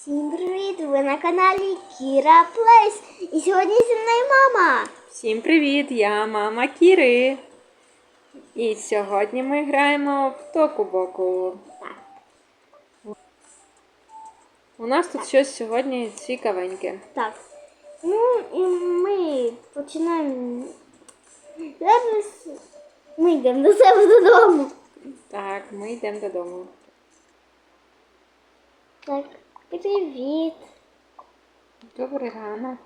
Всім привіт! Ви на каналі Кіра Плейс. І сьогодні зі мною мама. Всім привіт! Я мама Кіри. І сьогодні ми граємо в Токубоку. У нас тут щось сьогодні цікавеньке. Так. Ну і ми починаємо. Зараз ми йдемо до себе додому. Так, ми йдемо додому. Так, привіт. Добрий ранок.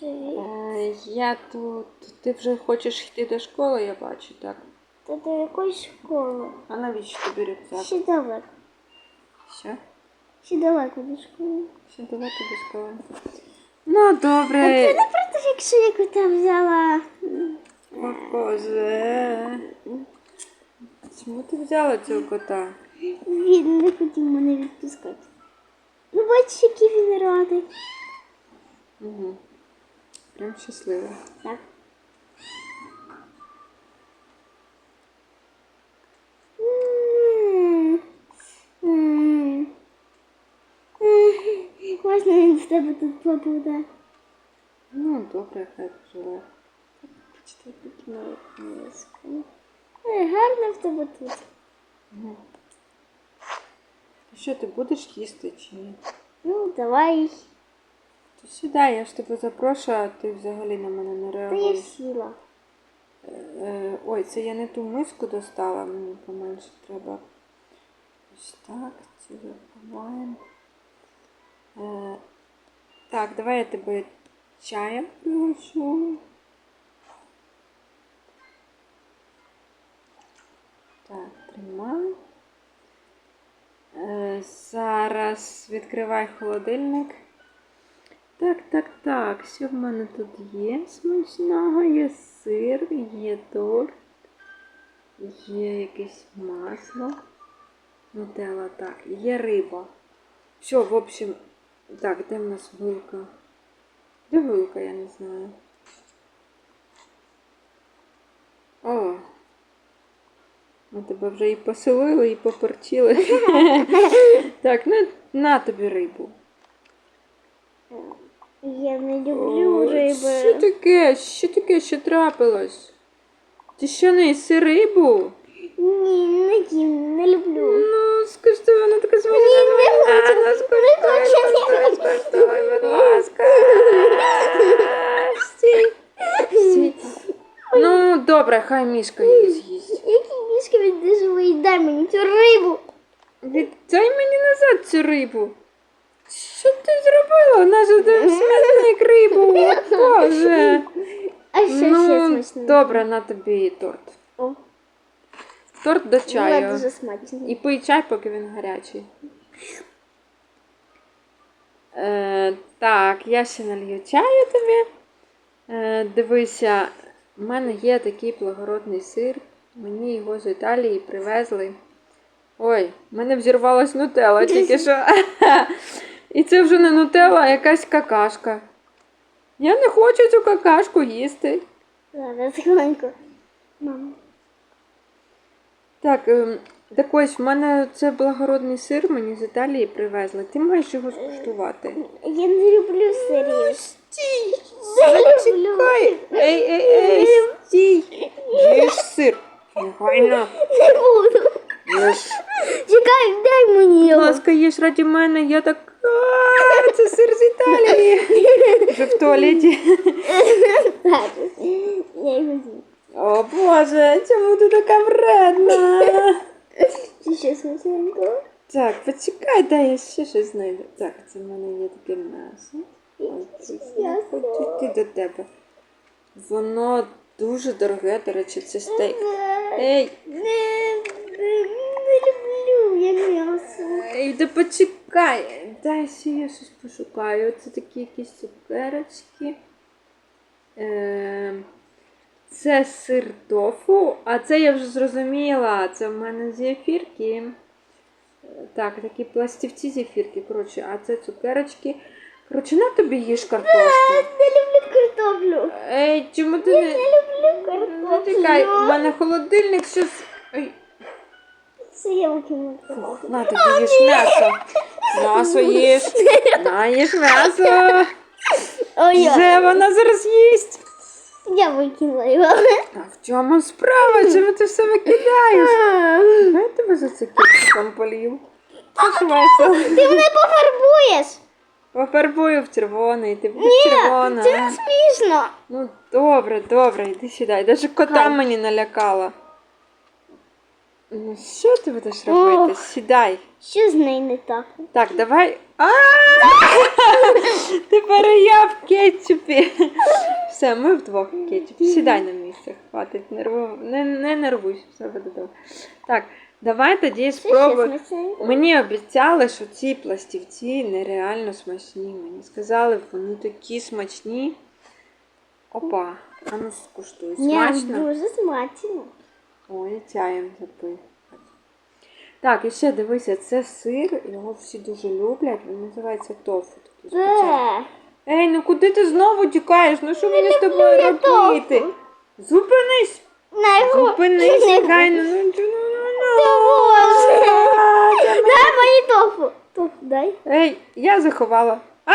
Привіт. Е, я тут. Ти вже хочеш йти до школи, я бачу, так? Та до якої школи? А навіщо тобі рюкзак? Ще далеко. Що? Ще далеко до школи. Ще далеко до школи. Ну, Це добре. не проти, якщо я кота взяла. О, Боже. Чому ти взяла цього кота? Він відпускати. Ну, бачиш, який він радий. Угу. Прям щасливо. Так. Можна він з тебе тут побуде. Ну, добре, хай живе. Почти. Ой, гарно в тебе тут. Угу. Що ти будеш їсти чи ні? Ну, давай. То сідай, я ж тебе запрошую, а ти взагалі на мене не Та я реагуєш. сіла. Е, ой, це я не ту миску достала, мені поменше треба. Ось так, це заховаємо. Е, так, давай я тебе чаєм пригощу. Так, тримай. Зараз відкривай холодильник. Так, так, так. Що в мене тут є смачного? Є сир, є торт, є якесь масло. Нутелла, так, є риба. Все, в общем, так, де в нас вилка? Де вилка, я не знаю. О! Ми тебе вже і поселили, і поперчили. так, ну на тобі рибу. Я не люблю Ой, Що таке? Що таке? Що трапилось? Ти що не їси рибу? Ні, не їм, не люблю. Ну, скуштуй, вона така смачна. не хочу. Не хочу, будь ласка. Стій. Ну, добре, хай мішка її з'їсть. Який мішка віддижувий, дай мені цю рибу. Віддай мені назад цю рибу. Що ти зробила? Наш один смітник рибу. Боже. А ще Ну, смачно? добре, на тобі торт. О, Торт до була чаю. дуже смачно. І пий чай, поки він гарячий. Е, так, я ще налью чаю тобі. Е, дивися, в мене є такий благородний сир. Мені його з Італії привезли. Ой, в мене взірвалась нутелла тільки що. І це вже не нутелла, а якась какашка. Я не хочу цю какашку їсти. Хвилинку. Мама. Так, ем, так ось в мене це благородний сир, мені з Італії привезли. Ти маєш його скуштувати. Я не люблю сирів. Стій! Не люблю. Чекай! Ей, ей, ей, стій! Їж сир. Негайно. Не буду. Їж. Чекай, дай мені Будь його. ласка, їж раді мене, я так. А, Це сир з Італії. Вже в туалеті. Зараз. Я його з'їм. О Боже, чому ти така вредна? Чи ще смачненько? Так, почекай, дай я ще щось знайду. Так, це в мене є таке м'ясо. Я хочу йти до тебе. Воно дуже дороге, до речі, це стейк. Ей, Не, не, не люблю я м'ясо. ей, да почекай. Дай ще я щось пошукаю. Це такі якісь цукерочки. Е, це сир тофу, а це я вже зрозуміла. Це в мене зефірки. Так, такі пластівці зефірки. Коротше, а це цукерочки. Коротше, на тобі їж картошку. Не люблю картоплю. Ей, чому ти не. Люблю Ну, чекай, в мене холодильник щось. Ой, Це я викинула. фух, на тобі їж м'ясо. М'ясо їж. На, їж м'ясо. Ой, Вже вона зараз їсть. я викинула його. А в чому справа? Чому ти все викидаєш? Я тебе за це кетчупом полів. Ти мене пофарбуєш. Пофарбую в червоний, ти будеш Ні, червона. це не смішно. Ну добре, добре, йди сюди. Даже кота Хай. мені налякала. Ну що ти будеш робити? Ох. Сідай. Що з нею не так? Так, давай. А! Тепер я в кетчупі. Все, ми вдвох в кетчупі. Сідай на місце. Хватить нерву. Не, не нервуйся, все буде добре. Так, давай тоді спробуй. Мені обіцяли, що ці пластівці нереально смачні. Мені сказали, вони такі смачні. Опа, а ну скуштуй. Ні, дуже смачно. Ой, чаєм запив. Так, і ще дивися, це сир, його всі дуже люблять. Він називається тофу. Такий Ей, ну куди ти знову тікаєш? Ну що мені з тобою робити? Зупинись! Зупинись, негайно. Ну, ну, ну, ну. Боже. Дай мені тофу. Тофу дай. Ей, я заховала. А,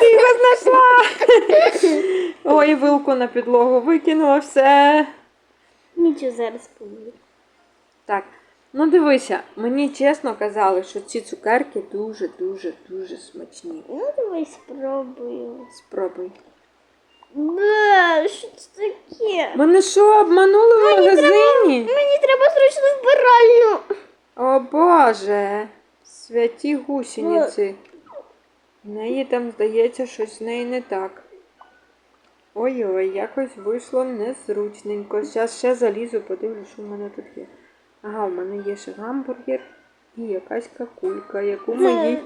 ти його знайшла! Ой, вилку на підлогу викинула все. Нічого зараз помилю. Так, ну дивися, мені чесно казали, що ці цукерки дуже, дуже, дуже смачні. Ну, давай спробую. Спробуй. Бе, що це таке? Мене що, обманули в магазині? Мені треба срочно збиральню. О Боже, святі гусениці. В неї там, здається, щось з неї не так. Ой-ой, якось вийшло незручненько. Зараз ще залізу, подивлюсь, що в мене тут є. Ага, в мене є ще гамбургер і якась какулька, яку ми їй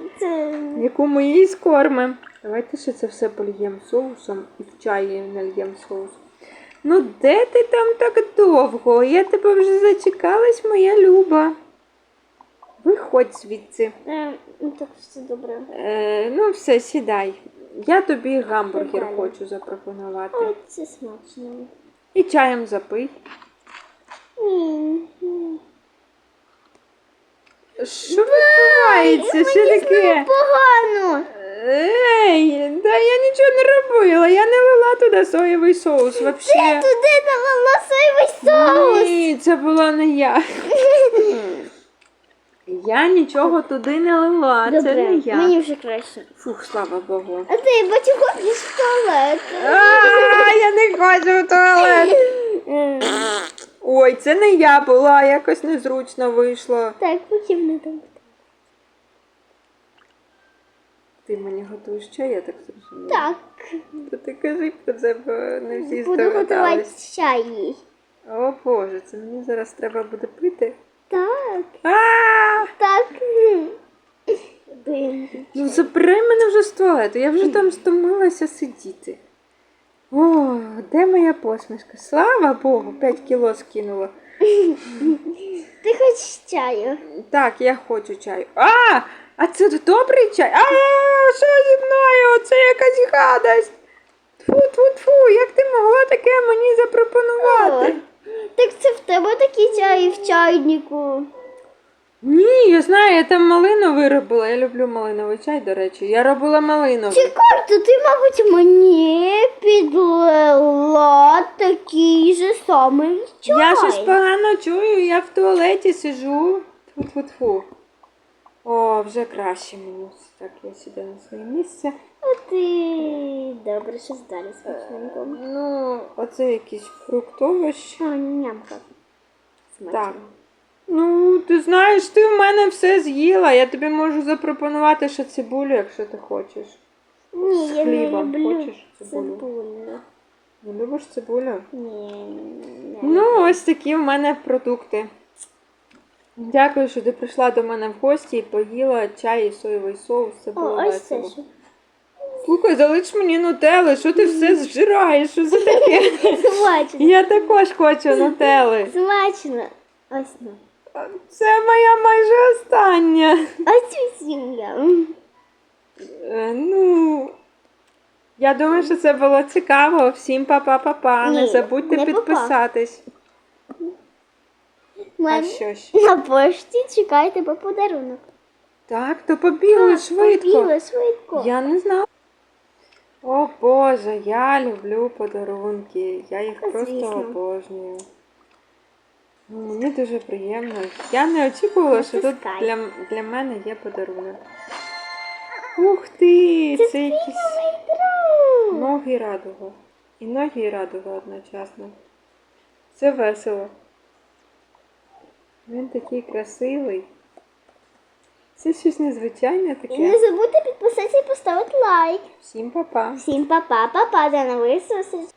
яку ми їй скормимо. Давайте ще це все польємо соусом і в чаї нальємо соус. Ну, де ти там так довго? Я тебе вже зачекалась, моя Люба. Виходь звідси. Е, ну, так все добре. Е, ну, все, сідай. Я тобі гамбургер Прикольно. хочу запропонувати. О, це смачно. І чаєм запий. Ні, ні. Що відбувається? Що таке? Погано. Ей, да я нічого не робила. Я не лила туди соєвий соус Ти вообще. туди налила соєвий соус. Ні, це була не я. Я нічого туди не лила, це не я. мені вже краще. Фух, слава Богу. А ти бачу ходиш в туалет. А, я не хочу в туалет. Ой, це не я була, якось незручно вийшло. Так, потім не там. Ти мені готуєш чай, я так зрозуміла. Так, То ти кажи про це, бо не всі буду готувати здогадались. чай. їй. О Боже, це мені зараз треба буде пити. Так, А! так. Ну забирай мене вже з туалету, я вже там стомилася сидіти. О, де моя посмішка? Слава Богу, 5 кіло скинула. Ти хочеш чаю? Так, я хочу чаю. А! А це добрий чай? А, що зі мною? Це якась гадость. Тфу, тфу, тфу, як ти могла таке мені запропонувати? Так це в тебе такі чаї в чайнику. Ні, я знаю, я там малиновий робила. Я люблю малиновий чай, до речі. Я робила малиновий. Чекай, то ти, мабуть, мені підлила такий же самий чай. Я щось погано чую, я в туалеті сижу. Тфу-тфу-тфу. О, вже краще мені. Так, я сіду на своє місце. А ти добре, що далі смачненько. Ну, оце якийсь фрукт овощ. Нямка. Так. Ну, ти знаєш, ти в мене все з'їла. Я тобі можу запропонувати ще цибулю, якщо ти хочеш. Ні, З я не хлібом люблю хочеш цибулю? цибулю. Не любиш цибулю? Ні, не Ну, ось такі в мене продукти. Дякую, що ти прийшла до мене в гості і поїла чай і соєвий соус. Це О, ось це весело. Слухай, залиш мені нутели, що ти все зжираєш? Що це таке? Смачно. Я також хочу нутели. Смачно. Ось ну. Це моя майже остання. Ось цю сім'я. Е, ну. Я думаю, що це було цікаво. Всім па-па-па-па. Не Ні, забудьте не па-па. підписатись. А що ж? На пошті чекайте по подарунок. Так, то побігли швидко. Побігли швидко. Я не знала. О Боже, я люблю подарунки. Я їх просто звісно. обожнюю. Мені дуже приємно. Я не очікувала, що тут для, для мене є подарунок. Ух ти! Це, Це якісь ноги радуга. І ноги і радуга одночасно. Це весело. Він такий красивий. Це щось незвичайне І таке. не забудьте підписатися і поставити лайк. Всім па-па. Всім па-па, па-па, до нових зустрічей.